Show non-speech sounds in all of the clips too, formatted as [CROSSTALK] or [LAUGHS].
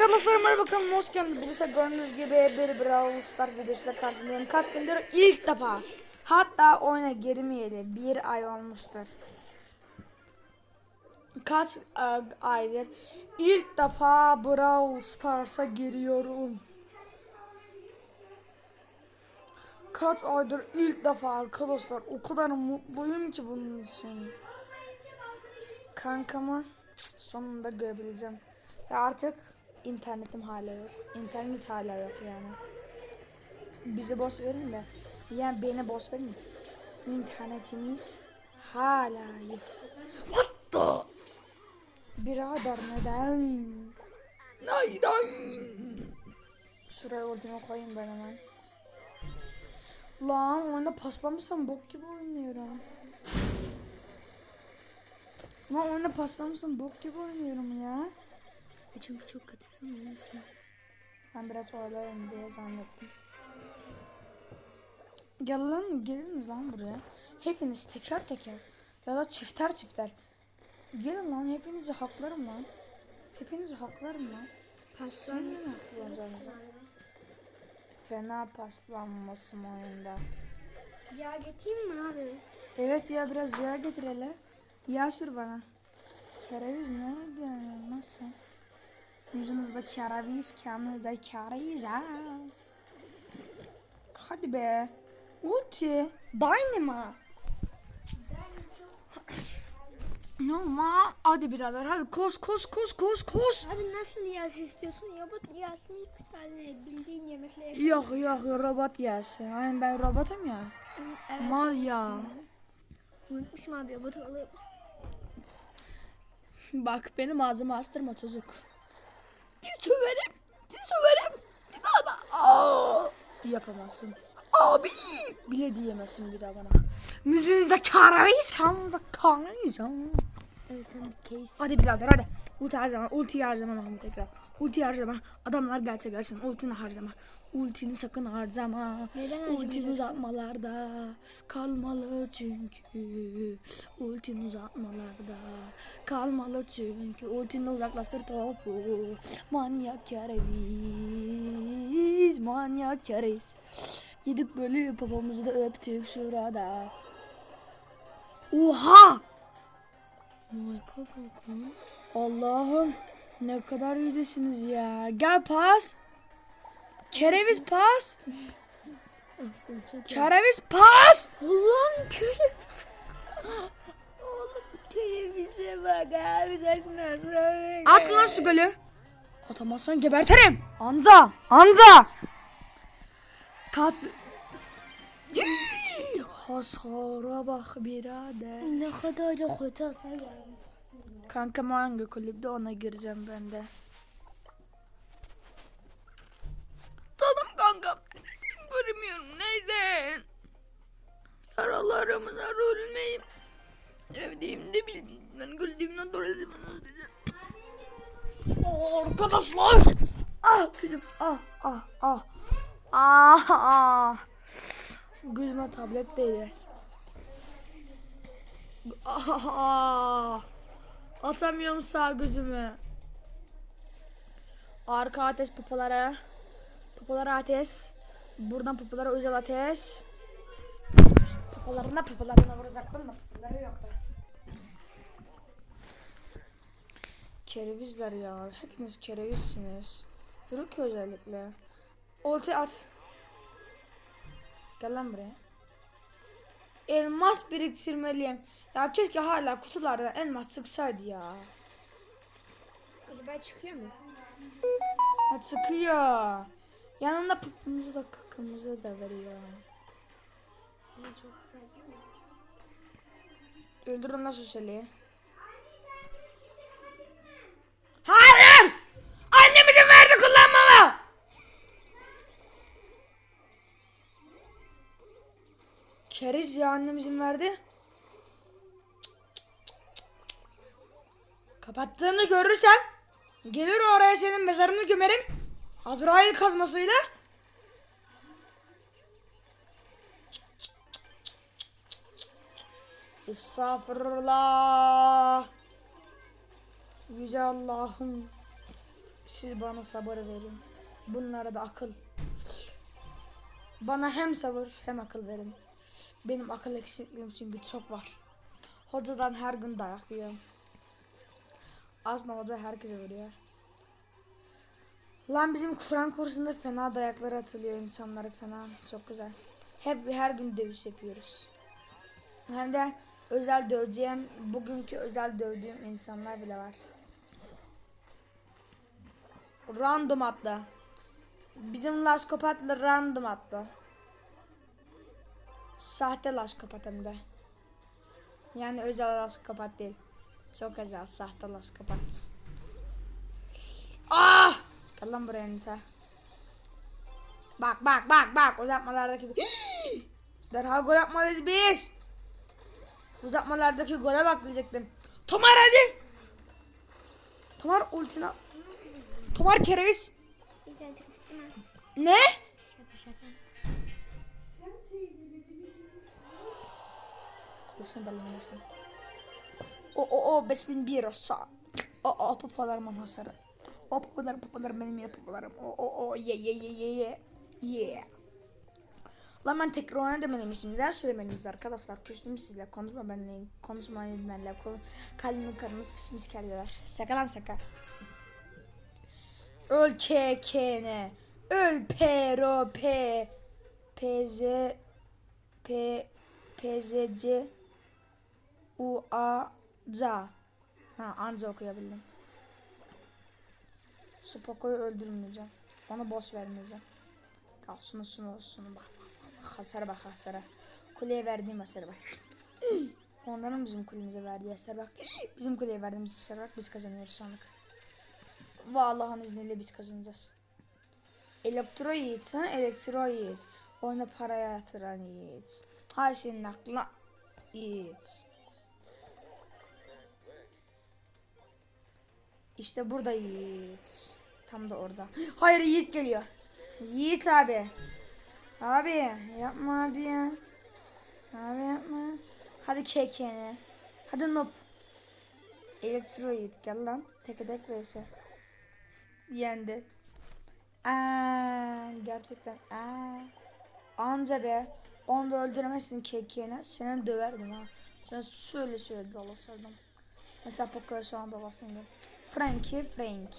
Arkadaşlar merhaba kanalıma hoş geldiniz. Bugün size gördüğünüz gibi bir Brawl Stars videosuyla karşınızdayım. Kaç ilk defa. Hatta oyuna girmeyeli bir ay olmuştur. Kaç e, aydır ilk defa Brawl Stars'a giriyorum. Kaç aydır ilk defa arkadaşlar o kadar mutluyum ki bunun için. Kankamı sonunda görebileceğim. Ve artık internetim hala yok. İnternet hala yok yani. Bize boş verin de. Yani beni boş verin. İnternetimiz hala yok. What the? Birader neden? Neden? Şuraya ultimi koyayım ben hemen. Lan oyunda paslamışsam bok gibi oynuyorum. Lan oyunda paslamışsam bok gibi oynuyorum ya. E Çünkü çok kötüsün oynuyorsun. Ben biraz oyalayayım diye zannettim. Gel lan geliniz lan buraya. Hepiniz teker teker ya da çifter çifter. Gelin lan hepinizi haklarım lan. Hepinizi haklarım lan. Paslanma mı haklayacağınızı? Fena paslanmasın oyunda. Ya getireyim mi abi? Evet ya biraz yağ getir hele. Yağ sür bana. Kereviz ne diyorsun? Nasıl? Yüzünüzde kereviz, kendinizde kereviz ha. Hadi be. Ulti. Dynama. Ne olma? Hadi birader hadi koş koş koş koş koş. Abi nasıl yas istiyorsun? Robot yas mı yoksa bildiğin yemekleri? Yok yok robot yası. Yani ben robotum ya. Evet. Mal ya. Unutmuşum abi robotu alıp. Bak benim ağzımı astırma çocuk. Bir söverim. Bir söverim. Bir daha da. Aa! Yapamazsın. Abi bile diyemezsin bir daha bana. Müziğinizde karaviz, kanınızda karaviz. Evet sen bir case. Hadi birader hadi. Ulti harcama, ulti harcama Mahmut tekrar. Ulti harcama. Adamlar gelse gelsin. Ultini harcama. Ultini sakın harcama. Neden Ultin uzatmalarda kalmalı çünkü. Ultin uzatmalarda kalmalı çünkü. Ultinle uzaklaştır topu. Manyak kereviz, manyak kereviz. Yedik bölüyor babamızı da öptük şurada. Oha! Michael Balkan. Allah'ım ne kadar iyisiniz ya. Gel pas. Kereviz pas. Kereviz pas. Allah'ım köye. [LAUGHS] Oğlum köye bize bak abi sakın. At lan şu golü. Atamazsan gebertirim. Anza. Anza. Kaç. [LAUGHS] Hasara bak birader. Ne kadar da kötü hasar vermiş. Kankam hangi kulüpte ona gireceğim ben de. Tamam kankam. Görmüyorum neyden. Yaralarımı ölmeyim. Sevdiğimde bildiğimden güldüğümden dolayı Arkadaşlar. Ah gülüm ah ah ah. Ah ah. Gözüme tablet değdi. Ah ah. Atamıyorum sağ gözümü. Arka ateş popolara. Popolara ateş. Buradan popolara özel ateş. Popolarına popolarına vuracaktım da popoları yoktu. Kerevizler ya. Hepiniz kerevizsiniz. Ruki özellikle. Olti at. Gel lan buraya. Elmas biriktirmeliyim. Ya keşke hala kutularda elmas çıksaydı ya. Acaba çıkıyor mu? Ha çıkıyor. Yanında pupumuzu da kakamızı da veriyor. Ya çok güzel değil mi? Öldürün lan Suseli'yi. Hayır! Annem izin verdi kullanmama! Keriz ya annem izin verdi. Kapattığını görürsem gelir oraya senin mezarını gömerim. Azrail kazmasıyla. Estağfurullah. Yüce Allah'ım. Siz bana sabır verin. Bunlara da akıl. Bana hem sabır hem akıl verin. Benim akıl eksikliğim çünkü çok var. Hocadan her gün dayak yiyorum. Aslında hoca herkese vuruyor. Lan bizim Kur'an kursunda fena dayaklar atılıyor insanlara fena. Çok güzel. Hep her gün dövüş yapıyoruz. Hem de özel döveceğim, bugünkü özel dövdüğüm insanlar bile var. Random atla. Bizim laskopatla random atla. Sahte laskopat hem de. Yani özel laskopat değil. Çok özel sahte laskopat. Ah! Gel lan buraya Nita. Bak bak bak bak uzatmalardaki [GASPS] Derhal gol yapmalıyız biz. Uzatmalardaki gole bak diyecektim. Tomar hadi. Tomar ultina. Tomar kereviz. Ne? Şaka şaka. Lütfen belanı versin. O o o besmin bir asa. O o popolarımın hasarı. O popolar popolar benim ya popolarım. O o o ye ye ye ye ye. Yeah. Lan ben tekrar oyna demeliymişim. Neden söylemediniz arkadaşlar? Küstüm sizle. Konuşma benimle. Konuşmayın benimle. Konu, kalbimi karınız pişmiş kelleler. Şaka lan şaka. Öl K K N. Öl P R O P. P Z P P Z C U A C. Ha anca okuyabildim. Spoko'yu öldürmeyeceğim. Ona boss vermeyeceğim. Al şunu şunu şunu bak. bak. Hasara bak hasara. Kuleye verdiğim hasara bak. [LAUGHS] Onların bizim kulemize verdiği hasara bak. [LAUGHS] Bizim kuleye verdiğimiz hasara bak. Biz kazanıyoruz sandık. Vallahi izniyle biz kazanacağız. Elektro yiğit ha elektro yiğit. Oyuna paraya yatıran yiğit. Her şeyin aklına yiğit. İşte burada Yiğit. Tam da orada. [GASPS] Hayır Yiğit geliyor. Yiğit abi. Abi yapma abi ya. Abi yapma. Hadi kekene. Hadi noob. Elektro Yiğit gel lan. Tek tek vs. Yendi. Aa, gerçekten. Aa. Anca be. Onu da öldüremezsin kekene. Seni döverdim ha. Sen şöyle şöyle dalasardım. Mesela Poco'ya şu an dalasın Frankie Frank.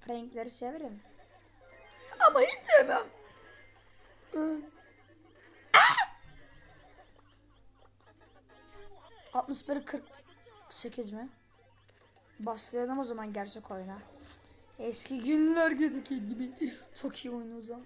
Frankleri severim. Ama hiç sevmem. Ah! 61 48 mi? Başlayalım o zaman gerçek oyuna. Eski günler gibi çok iyi oyun o zaman.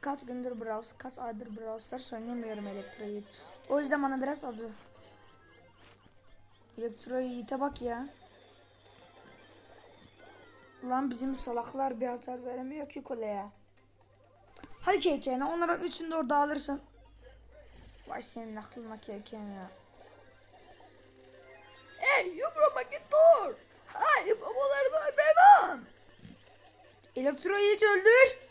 Kaç gündür Brawl, kaç aydır Brawl Stars oynamıyorum Elektro Yiğit. O yüzden bana biraz acı. Elektro Yiğit'e bak ya. Lan bizim salaklar bir hasar veremiyor ki kuleye. Hadi KK'ne onların üçünü de orada alırsın. Vay senin aklına KK'ne ya. Hey yumruğuma git dur. Hayır babalarını öpemem. Elektro öldür.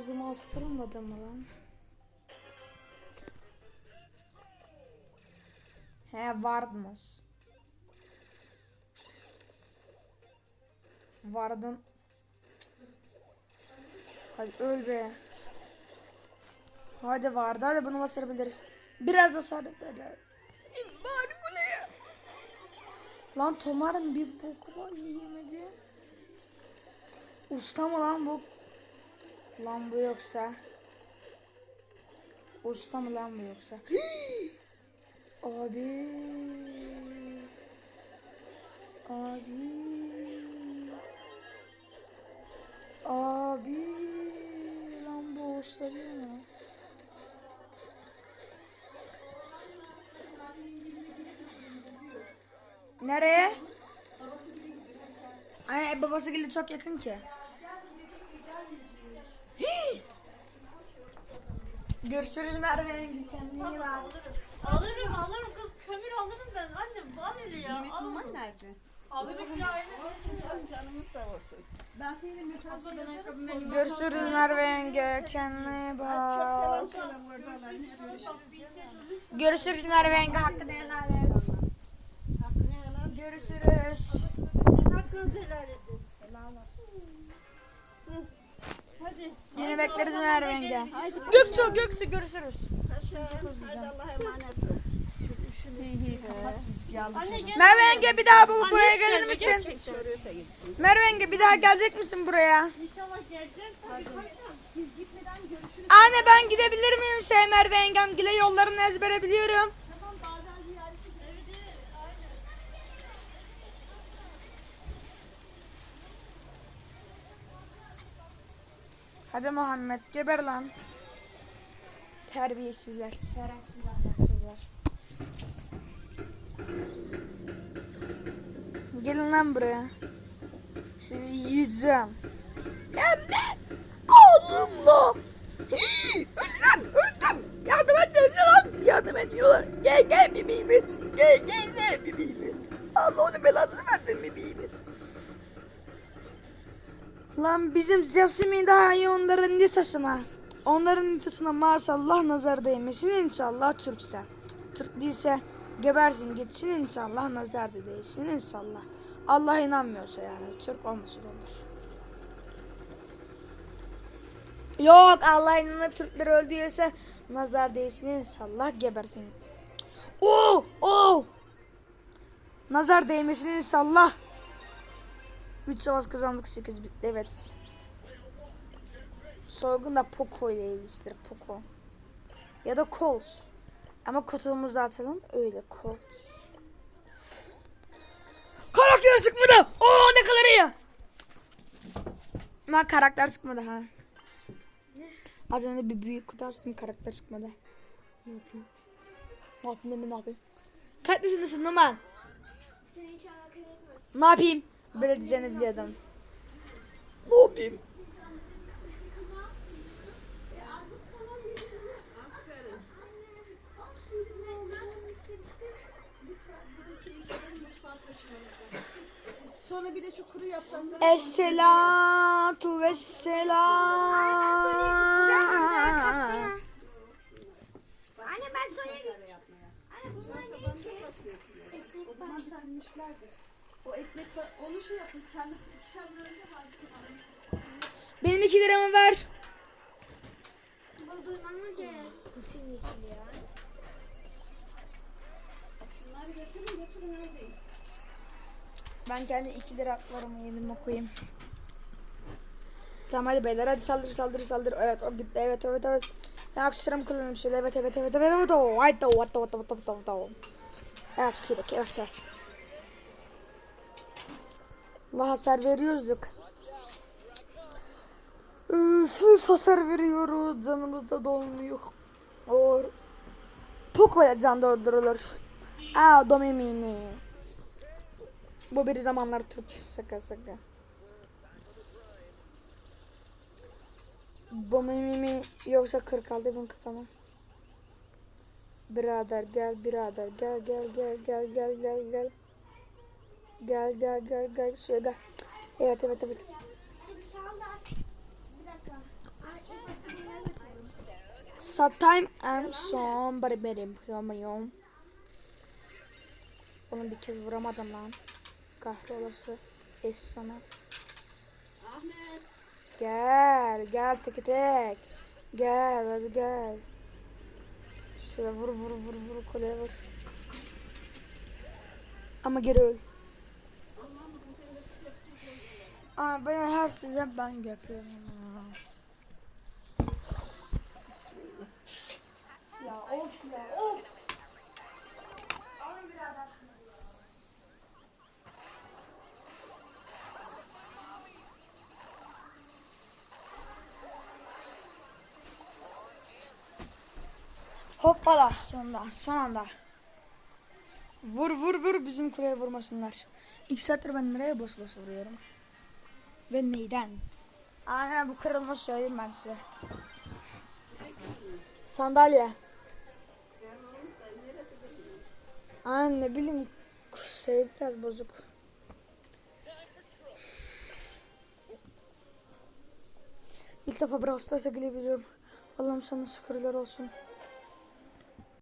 Ağzıma astırmadı mı lan? He vardınız. Vardın. Hadi öl be. Hadi vardı hadi bunu basabiliriz. Biraz da sarı böyle. Bari kuleye. Lan Tomar'ın bir boku var yiyemedi. Usta mı lan bu? Lan bu yoksa. Usta mı lan bu yoksa? [GASPS] Abi. Abi. Abi. Lan bu usta değil mi? Nereye? Ay babası gibi çok yakın ki. Görüşürüz Merve. Kendine iyi bak. Alırım alırım kız kömür alırım ben annem vanili ya. Yemek alırım. bulman nerede? Canımız sağ olsun. Ben yazarım. Görüşürüz Merve yenge. Kendine Çok bak. selam söyle buradan. Görüşürüz. Görüşürüz Merve yenge. Hakkını helal et. Hakkını helal. Görüşürüz. Yine bekleriz Merve yenge. Gökçe Gökçe görüşürüz. Hadi Allah'a emanet ol. Merve yenge bir daha bu buraya gelir misin? Merve yenge bir daha gelecek misin buraya? Anne ben gidebilir miyim şey Merve yengem? Gile yollarını ezbere biliyorum. Hadi Muhammed geber lan. Terbiyesizler, şerefsiz ahlaksızlar. Gelin lan buraya. Sizi yiyeceğim. Hem de oğlumla. Öldüm, öldüm. Yardım et lan. Yardım ediyorlar. Gel gel bebeğimiz. Gel gel gel bebeğimiz. Allah onun belasını versin bebeğimiz. Lan bizim Jasmine daha iyi onların nitasına. Onların nitasına maşallah nazar değmesin inşallah Türkse. Türk değilse gebersin gitsin inşallah nazar da değilsin inşallah. Allah inanmıyorsa yani Türk olmasın olur. Yok Allah inanır Türkler öldüyse nazar değilsin inşallah gebersin. Oo, oo. Nazar değmesin inşallah. 3 savaş kazandık 8 bitti evet. Soygun da Poco ile ilişkidir Poco. Ya da Colt. Ama kutumuzda atalım öyle Colt. Karakter sıkmadı. Oo ne kadar iyi. Ama karakter sıkmadı ha. Az önce bir büyük kutu açtım karakter sıkmadı. Ne yapayım? Ne yapayım ne, yapayım? Kaç yaşındasın Numan? Seni hiç alakadar etmez. Ne yapayım? Böyle diyeceğini biliyordum. Ne yapayım? Sonra bir de şu kuru yaprakları. Esselatu vesselam. Anne ben soya gideceğim. Anne bunlar ne için? O zaman bitirmişlerdir. O ekmek onu şey yapın. Kendi ikişer bölünce var. Benim iki liramı ver. Baba ama gel. Bu senin için ya. Bunları götürün götürün öyle. Ben kendi iki lira haklarımı yedim koyayım. Tamam hadi beyler hadi saldır saldır saldır. Evet o gitti evet evet evet. Ben aksesuarımı kullanıyorum şöyle evet evet evet evet evet evet Haydi o what what what what what what Evet okey okey evet evet. Allah hasar veriyoruz kız. Üf, üf hasar veriyoruz canımız da dolmuyor. Or. Poco'ya can doldurulur. Aa domimini. Bu bir zamanlar Türk şaka şaka. Domimimi yoksa 46 bin kapama. Birader gel birader gel gel gel gel gel gel gel. Gel gel gel gel şuraya gel. Evet evet evet. Götürelim. Satime and somebody benim yapıyorum. Onu bir kez vuramadım lan. Kahrolası. Es sana. Gel gel tek tek. Gel hadi gel. Şöyle vur vur vur vur kuleye vur. Ama geri öl. Aa ben her şeyi ben yapıyorum. Ya of ya of. Hoppala sonunda son anda. Vur vur vur bizim kuleye vurmasınlar. İlk saattir ben nereye boş boş vuruyorum. Ve neyden? Aynen bu kırılma söyleyeyim ben size. Sandalye. Aynen ne bileyim şey biraz bozuk. İlk defa Brawl Stars'a gülebiliyorum. Allah'ım sana şükürler olsun.